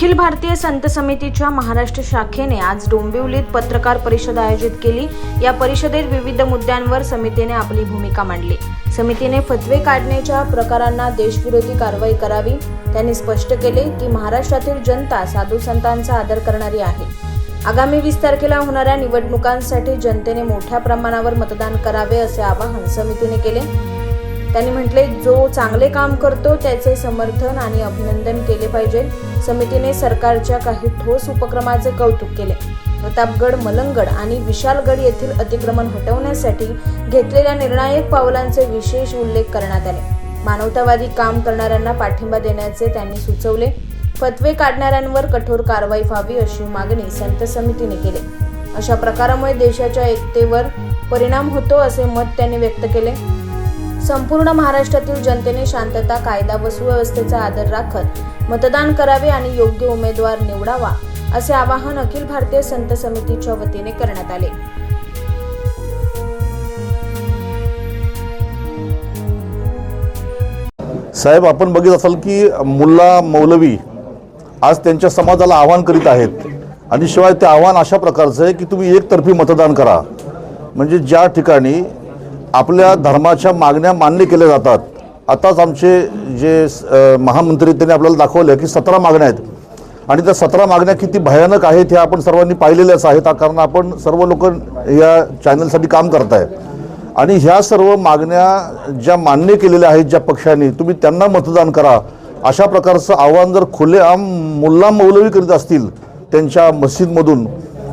अखिल भारतीय संत समितीच्या महाराष्ट्र शाखेने आज डोंबिवलीत पत्रकार परिषद आयोजित केली. या परिषदेत विविध मुद्द्यांवर समितीने आपली भूमिका मांडली. समितीने फतवे काढण्याच्या प्रकारांना देशविरोधी कारवाई करावी. त्यांनी स्पष्ट केले की महाराष्ट्रातील जनता साधू संतांचा आदर करणारी आहे. आगामी वीस तारखेला होणाऱ्या निवडणुकांसाठी जनतेने मोठ्या प्रमाणावर मतदान करावे असे आवाहन समितीने केले. त्यांनी म्हटले जो चांगले काम करतो त्याचे समर्थन आणि अभिनंदन केले पाहिजे. समितीने सरकारच्या काही ठोस उपक्रमाचे कौतुक केले. प्रतापगड मलंगड आणि विशालगड येथील अतिक्रमण हटवण्यासाठी घेतलेल्या निर्णायक पावलांचे विशेष उल्लेख करण्यात आले. मानवतावादी काम करणाऱ्यांना पाठिंबा देण्याचे त्यांनी सुचवले. फतवे काढणाऱ्यांवर कठोर कारवाई व्हावी अशी मागणी संत समितीने केली. अशा प्रकारामुळे देशाच्या एकतेवर परिणाम होतो असे मत त्यांनी व्यक्त केले. संपूर्ण महाराष्ट्रातील जनतेने शांतता कायदा व सुव्यवस्थेचा आदर राखत मतदान करावे आणि योग्य उमेदवार निवडावा असे आवाहन अखिल भारतीय संत समितीच्या वतीने करण्यात आले. साहेब आपण बघित असाल की मुल्ला मौलवी आज त्यांच्या समाजाला आव्हान करीत आहेत. आणि शिवाय ते आव्हान अशा प्रकारचं आहे की तुम्ही एकतर्फी मतदान करा. म्हणजे ज्या ठिकाणी आपल्या धर्माच्या मागण्या मान्य केल्या जातात. आताच आमचे जे महामंत्री त्यांनी आपल्याला दाखवलं की सतरा मागण्या आहेत. आणि त्या सतरा मागण्या किती भयानक आहेत हे आपण सर्वांनी पाहिलेल्याच आहेत कारण आपण सर्व लोक या चॅनलसाठी काम करताय. आणि ह्या सर्व मागण्या ज्या मान्य केलेल्या आहेत ज्या पक्षांनी तुम्ही त्यांना मतदान करा. अशा प्रकारचं आव्हान जर खुलेआम मुल्ला मौलवी करीत असतील त्यांच्या मस्जिदमधून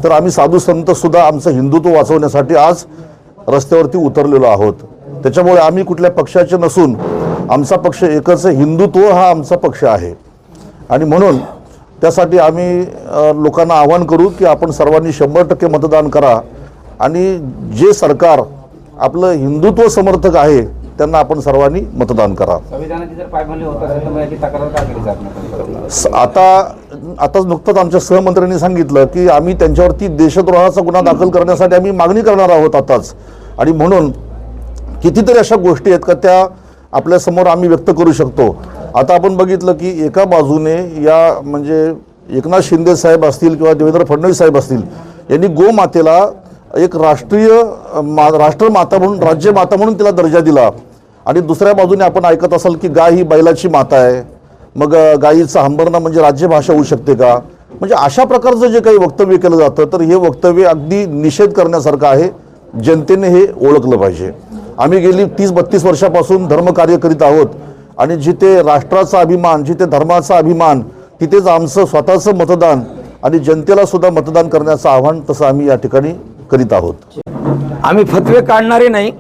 तर आम्ही साधू संतसुद्धा आमचं हिंदुत्व वाचवण्यासाठी आज रस्त्यावरती उतरलेलो आहोत. त्याच्यामुळे आम्ही कुठल्या पक्षाचे नसून आमचा पक्ष एकच हिंदुत्व हा आमचा पक्ष आहे. आणि म्हणून त्यासाठी आम्ही लोकांना आवाहन करू की आपण सर्वांनी शंभर टक्के मतदान करा. आणि जे सरकार आपलं हिंदुत्व समर्थक आहे त्यांना आपण सर्वांनी मतदान करा. आता आताच नुकतंच आमच्या सहमंत्र्यांनी सांगितलं की आम्ही त्यांच्यावरती देशद्रोहाचा गुन्हा दाखल करण्यासाठी आम्ही मागणी करणार आहोत आताच. आणि म्हणून कितीतरी अशा गोष्टी आहेत का त्या आपल्यासमोर आम्ही व्यक्त करू शकतो. आता आपण बघितलं की एका बाजूने या म्हणजे एकनाथ शिंदे साहेब असतील किंवा देवेंद्र फडणवीस साहेब असतील यांनी गोमातेला एक राष्ट्रीय मा राष्ट्रमाता म्हणून राज्यमाता म्हणून तिला दर्जा दिला. आणि दुसऱ्या बाजूने आपण ऐकत असाल की गाय ही बैलाची माता आहे. मग गायीचा हंबरणा म्हणजे राज्यभाषा होऊ शकते का? म्हणजे अशा प्रकारचं जे काही वक्तव्य केलं जातं तर हे वक्तव्य अगदी निषेध करण्यासारखं आहे. जनतेने हे ओळखलं पाहिजे. आम्ही गेली तीस बत्तीस वर्षापासून धर्मकार्य करीत आहोत. आणि जिथे राष्ट्राचा अभिमान जिथे धर्माचा अभिमान तिथेच आमचं स्वतःचं मतदान आणि जनतेला सुद्धा मतदान करण्याचं आव्हान तसं आम्ही या ठिकाणी करीत आहोत. आम्ही फतवे काढणारे नाही.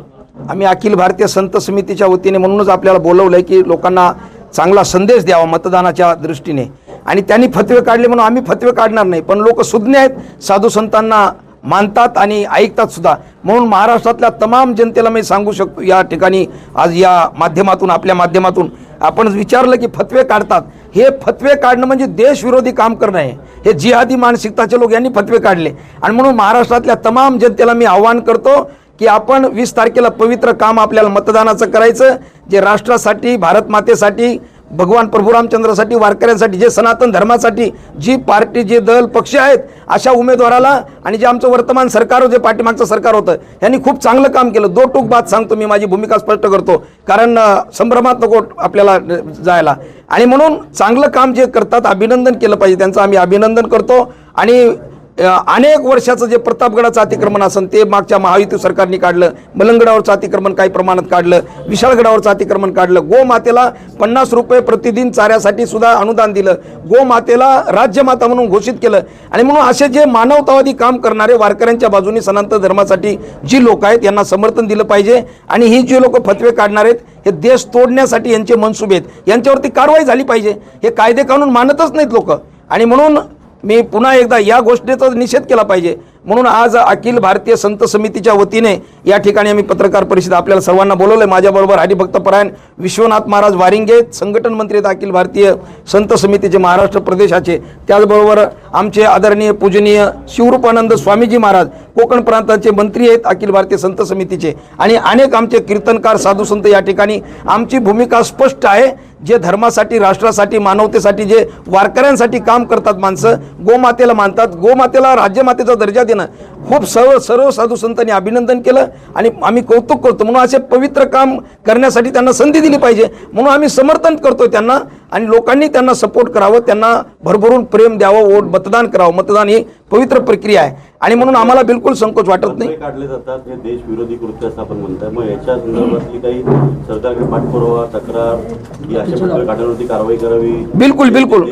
आम्ही अखिल भारतीय संत समितीच्या वतीने म्हणूनच आपल्याला बोलवलंय की लोकांना चांगला संदेश द्यावा मतदानाच्या दृष्टीने. आणि त्यांनी फतवे काढले म्हणून आम्ही फतवे काढणार नाही. पण लोक सुज्ञ आहेत. साधू संतांना मानतात आणि ऐकतात सुद्धा. म्हणून महाराष्ट्रातल्या तमाम जनतेला मी सांगू शकतो या ठिकाणी आज या माध्यमातून आपल्या माध्यमातून आपण विचारलं की फतवे काढतात. हे फतवे काढणं म्हणजे देशविरोधी काम करणं आहे. हे जिहादी मानसिकताचे लोक यांनी फतवे काढले. आणि म्हणून महाराष्ट्रातल्या तमाम जनतेला मी आव्हान करतो की आपण वीस तारखेला पवित्र काम आपल्याला मतदानाचं करायचं जे राष्ट्रासाठी भारत मातेसाठी भगवान प्रभू रामचंद्रासाठी वारकऱ्यांसाठी जे सनातन धर्मासाठी जी पार्टी जे दल पक्ष आहेत अशा उमेदवाराला आणि जे आमचं वर्तमान सरकार जे पाठीमागचं सरकार होतं यांनी खूप चांगलं काम केलं. दो टूक बात सांगतो मी माझी भूमिका स्पष्ट करतो. कारण संभ्रमात नको आपल्याला जायला. आणि म्हणून चांगलं काम जे करतात अभिनंदन केलं पाहिजे. त्यांचं आम्ही अभिनंदन करतो. आणि अनेक वर्षाचं जे प्रतापगडाचं अतिक्रमण असेल ते मागच्या महायुती सरकारने काढलं मलंगडावरचं अतिक्रमण काही प्रमाणात काढलं विशाळगडावरचं अतिक्रमण काढलं. गोमातेला पन्नास रुपये प्रतिदिन चाऱ्यासाठी सुद्धा अनुदान दिलं. गोमातेला राज्यमाता म्हणून घोषित केलं. आणि म्हणून असे जे मानवतावादी काम करणारे वारकऱ्यांच्या बाजूने सनातन धर्मासाठी जी लोक आहेत यांना समर्थन दिलं पाहिजे. आणि ही जी लोक फतवे काढणार आहेत हे देश तोडण्यासाठी यांचे मनसुबे आहेत. यांच्यावरती कारवाई झाली पाहिजे. हे कायदे कानून मानतच नाहीत लोक. आणि म्हणून मी पुन्हा एकदा या गोष्टीचा निषेध केला पाहिजे. म्हणून आज अखिल भारतीय संत समितीच्या वतीने या ठिकाणी आम्ही पत्रकार परिषद आपल्याला सर्वांना बोलवलं आहे माझ्याबरोबर हरिभक्तपरायण विश्वनाथ महाराज वारिंगे संघटन मंत्री आहेत अखिल भारतीय संत समितीचे महाराष्ट्र प्रदेशाचे. त्याचबरोबर आमचे आदरणीय पूजनीय शिवरूपानंद स्वामीजी महाराज कोकण प्रांताचे मंत्री आहेत अखिल भारतीय संत समितीचे. आणि अनेक आमचे कीर्तनकार साधू संत या ठिकाणी. आमची भूमिका स्पष्ट आहे. जे धर्मासाठी राष्ट्रासाठी मानवतेसाठी जे वारकऱ्यांसाठी काम करतात माणसं गोमातेला मानतात. गोमातेला राज्यमातेचा दर्जा देणं. खूप सर्व सर्व साधू संतांनी अभिनंदन केलं आणि आम्ही कौतुक करतो. म्हणून असे पवित्र काम करण्यासाठी त्यांना संधी दिली पाहिजे. म्हणून आम्ही समर्थन करतो त्यांना आणि लोकांनी त्यांना सपोर्ट करावं. त्यांना भरभरून प्रेम द्यावं वोट मतदान करावं. मतदान ही पवित्र प्रक्रिया आहे. आणि म्हणून आम्हाला बिलकुल संकोच वाटत नाही. काढले जातात हे कृत्य असं आपण म्हणताय. मग याच्या संदर्भातली काही सरकारकडे पाठपुरावा तक्रार अशा काढण्यावरती कारवाई करावी? बिलकुल, बिलकुल.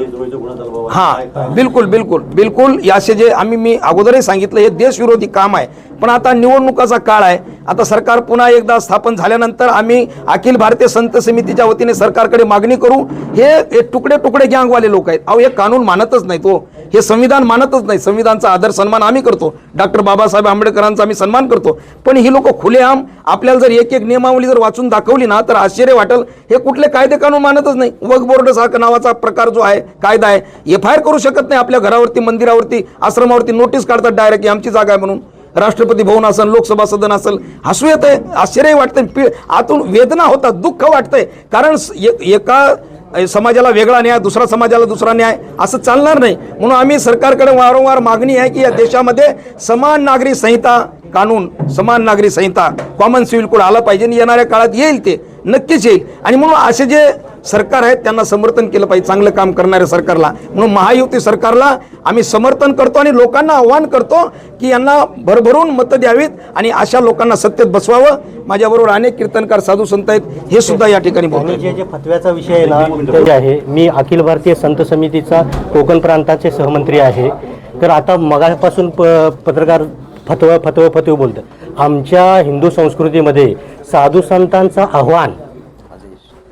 हा बिलकुल बिलकुल. बिलकुल असे जे आम्ही मी अगोदरही सांगितलं हे देशविरोधी काम आहे. पण आता निवडणुकाचा काळ आहे. आता सरकार पुन्हा एकदा स्थापन झाल्यानंतर आम्ही अखिल भारतीय संत समितीच्या वतीने सरकारकडे मागणी करू. हे तुकडे तुकडे गँगवाले लोक आहेत. अहो हे कानून मानतच नाही तो. हे संविधान मानतच नाही. संविधानचा आदर सन्मान आम्ही करतो. डॉक्टर बाबासाहेब आंबेडकरांचा आम्ही सन्मान करतो. पण ही लोक खुलेआम आपल्याला जर एक एक नियमावली जर वाचून दाखवली ना तर आश्चर्य वाटेल. हे कुठले कायदे कानून मानतच नाही. वक बोर्ड सारखा नावाचा प्रकार जो आहे कायदा आहे एफ आय आर करू शकत नाही आपल्या घरावरती मंदिरावरती आश्रमावरती नोटीस काढतात डायरेक्ट की आमची जागा आहे म्हणून. राष्ट्रपती भवन असेल लोकसभा सदन असेल हसू येत आहे आश्चर्य वाटतंय पी आतून वेदना होतात दुःख वाटतंय. कारण एका समाजाला वेगळा न्याय दुसरा समाजाला दुसरा न्याय असं चालणार नाही. म्हणून आम्ही सरकारकडे वारंवार मागणी आहे की या देशामध्ये समान नागरी संहिता कानून समान नागरी संहिता कॉमन सिव्हिल कोड आला पाहिजे आणि येणाऱ्या काळात येईल ते नक्कीच येईल. आणि म्हणून असे जे सरकार आहेत त्यांना समर्थन केलं पाहिजे चांगलं काम करणाऱ्या सरकारला. म्हणून महायुती सरकारला आम्ही समर्थन करतो आणि लोकांना आव्हान करतो की यांना भरभरून मतं द्यावीत आणि अशा लोकांना सत्तेत बसवावं. माझ्याबरोबर अनेक कीर्तनकार साधू संत आहेत हे सुद्धा या ठिकाणी फतव्याचा विषय आहे मी अखिल भारतीय संत समितीचा कोकण प्रांताचे सहमंत्री आहे. तर आता मगापासून प पत्रकार फतव फतव फतव बोलतं आमच्या हिंदू संस्कृतीमध्ये साधू संतांचा आव्हान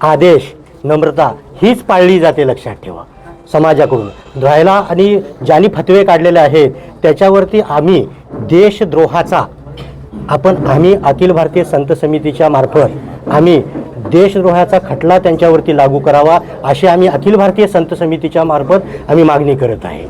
आदेश नम्रता हीच पाळली जाते लक्षात ठेवा. समाजाकडून राहायला आणि ज्यांनी फतवे काढलेले आहेत त्याच्यावरती आम्ही देशद्रोहाचा आपण आम्ही अखिल भारतीय संत समितीच्या मार्फत आम्ही देशद्रोहाचा खटला त्यांच्यावरती लागू करावा अशी आम्ही अखिल भारतीय संत समितीच्या मार्फत आम्ही मागणी करत आहे.